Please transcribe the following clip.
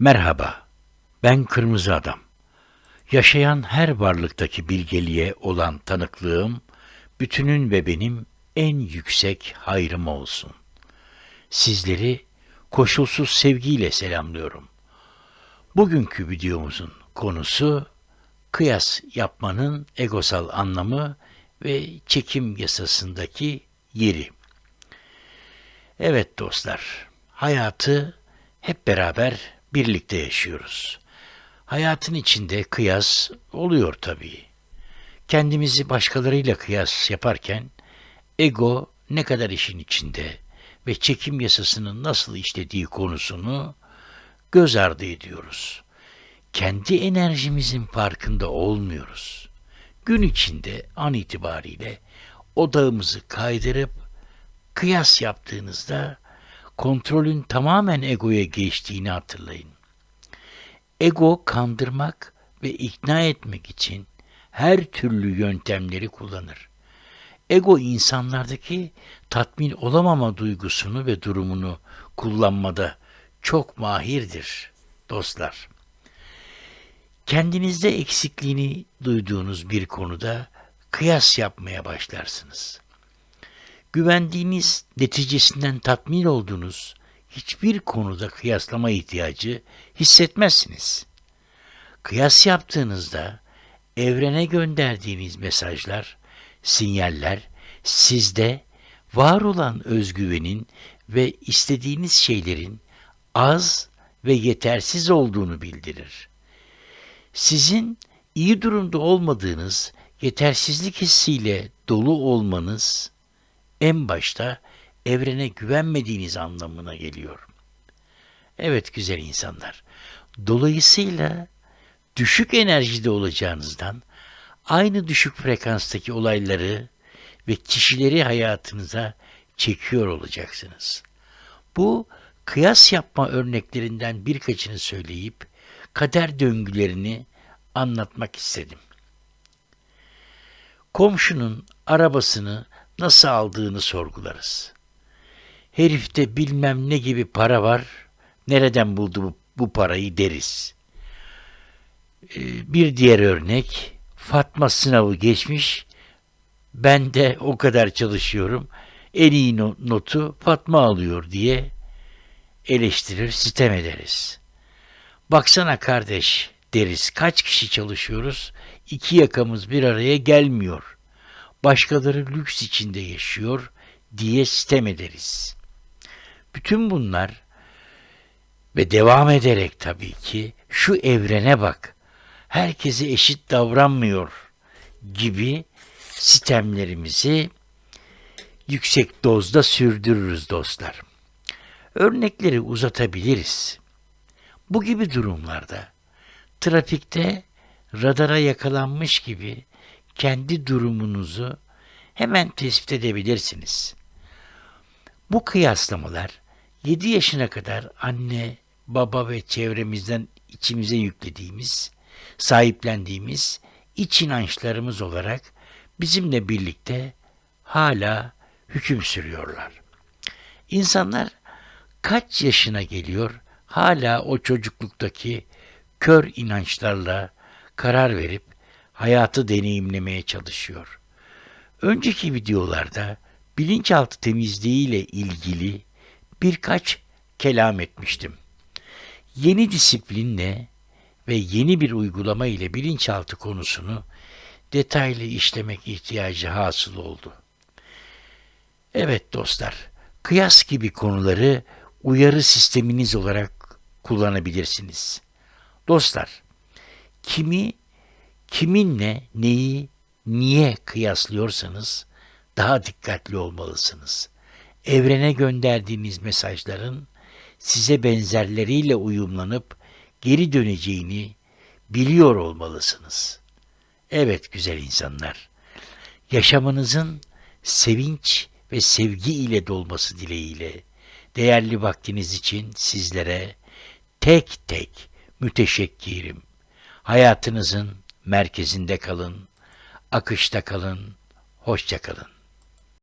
Merhaba, ben Kırmızı Adam. Yaşayan her varlıktaki bilgeliğe olan tanıklığım, bütünün ve benim en yüksek hayrım olsun. Sizleri koşulsuz sevgiyle selamlıyorum. Bugünkü videomuzun konusu, kıyas yapmanın egosal anlamı ve çekim yasasındaki yeri. Evet dostlar, hayatı hep beraber birlikte yaşıyoruz. Hayatın içinde kıyas oluyor tabii. Kendimizi başkalarıyla kıyas yaparken ego ne kadar işin içinde ve çekim yasasının nasıl işlediği konusunu göz ardı ediyoruz. Kendi enerjimizin farkında olmuyoruz. Gün içinde an itibariyle odağımızı kaydırıp kıyas yaptığınızda kontrolün tamamen egoya geçtiğini hatırlayın. Ego kandırmak ve ikna etmek için her türlü yöntemleri kullanır. Ego insanlardaki tatmin olamama duygusunu ve durumunu kullanmada çok mahirdir dostlar. Kendinizde eksikliğini duyduğunuz bir konuda kıyas yapmaya başlarsınız. Güvendiğiniz, neticesinden tatmin olduğunuz hiçbir konuda kıyaslama ihtiyacı hissetmezsiniz. Kıyas yaptığınızda evrene gönderdiğiniz mesajlar, sinyaller sizde var olan özgüvenin ve istediğiniz şeylerin az ve yetersiz olduğunu bildirir. Sizin iyi durumda olmadığınız, yetersizlik hissiyle dolu olmanız en başta evrene güvenmediğiniz anlamına geliyor. Evet güzel insanlar. Dolayısıyla düşük enerjide olacağınızdan aynı düşük frekanstaki olayları ve kişileri hayatınıza çekiyor olacaksınız. Bu kıyas yapma örneklerinden birkaçını söyleyip kader döngülerini anlatmak istedim. Komşunun arabasını nasıl aldığını sorgularız. Herifte bilmem ne gibi para var, nereden buldu bu, bu parayı deriz. Ee, bir diğer örnek, Fatma sınavı geçmiş, ben de o kadar çalışıyorum, en iyi notu Fatma alıyor diye eleştirir, sitem ederiz. Baksana kardeş deriz, kaç kişi çalışıyoruz, iki yakamız bir araya gelmiyor.'' Başkaları lüks içinde yaşıyor diye sitem ederiz. Bütün bunlar ve devam ederek tabii ki şu evrene bak. Herkese eşit davranmıyor gibi sistemlerimizi yüksek dozda sürdürürüz dostlar. Örnekleri uzatabiliriz. Bu gibi durumlarda trafikte radara yakalanmış gibi kendi durumunuzu hemen tespit edebilirsiniz. Bu kıyaslamalar 7 yaşına kadar anne, baba ve çevremizden içimize yüklediğimiz, sahiplendiğimiz iç inançlarımız olarak bizimle birlikte hala hüküm sürüyorlar. İnsanlar kaç yaşına geliyor hala o çocukluktaki kör inançlarla karar verip hayatı deneyimlemeye çalışıyor. Önceki videolarda bilinçaltı temizliği ile ilgili birkaç kelam etmiştim. Yeni disiplinle ve yeni bir uygulama ile bilinçaltı konusunu detaylı işlemek ihtiyacı hasıl oldu. Evet dostlar, kıyas gibi konuları uyarı sisteminiz olarak kullanabilirsiniz. Dostlar, kimi kiminle neyi niye kıyaslıyorsanız daha dikkatli olmalısınız. Evrene gönderdiğiniz mesajların size benzerleriyle uyumlanıp geri döneceğini biliyor olmalısınız. Evet güzel insanlar. Yaşamınızın sevinç ve sevgi ile dolması dileğiyle değerli vaktiniz için sizlere tek tek müteşekkirim. Hayatınızın merkezinde kalın, akışta kalın, hoşça kalın.